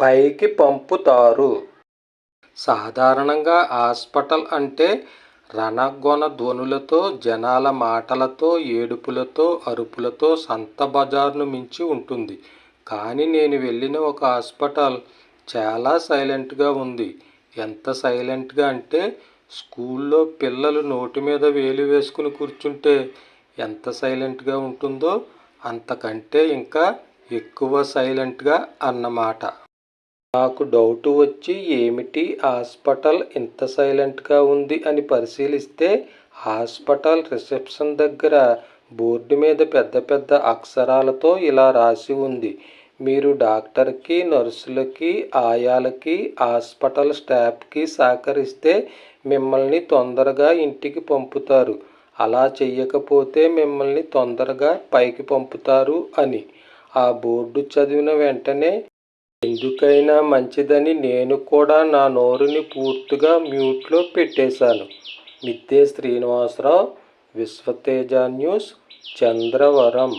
పైకి పంపుతారు. సాధారణంగా హాస్పిటల్ అంటే రణగొణ ధ్వనులతో జనాల మాటలతో ఏడుపులతో అరుపులతో సంత బజార్ను మించి ఉంటుంది. కానీ నేను వెళ్ళిన ఒక హాస్పిటల్ చాలా సైలెంట్గా ఉంది. ఎంత సైలెంట్గా అంటే స్కూల్లో పిల్లలు నోటి మీద వేలు వేసుకుని కూర్చుంటే ఎంత సైలెంట్గా ఉంటుందో అంతకంటే ఇంకా ఎక్కువ సైలెంట్గా అన్నమాట. నాకు డౌట్ వచ్చి ఏమిటి హాస్పిటల్ ఇంత సైలెంట్గా ఉంది అని పరిశీలిస్తే హాస్పిటల్ రిసెప్షన్ దగ్గర బోర్డు మీద పెద్ద పెద్ద అక్షరాలతో ఇలా రాసి ఉంది. మీరు డాక్టర్కి నర్సులకి ఆయాలకి హాస్పిటల్ స్టాఫ్కి సహకరిస్తే మిమ్మల్ని తొందరగా ఇంటికి పంపుతారు. అలా చెయ్యకపోతే మిమ్మల్ని తొందరగా పైకి పంపుతారు అని. ఆ బోర్డు చదివిన వెంటనే ఎందుకైనా మంచిదని నేను కూడా నా నోరుని పూర్తిగా మ్యూట్లో పెట్టేశాను. మిద్దె శ్రీనివాసరావు విశ్వతేజ న్యూస్ చంద్రవరం.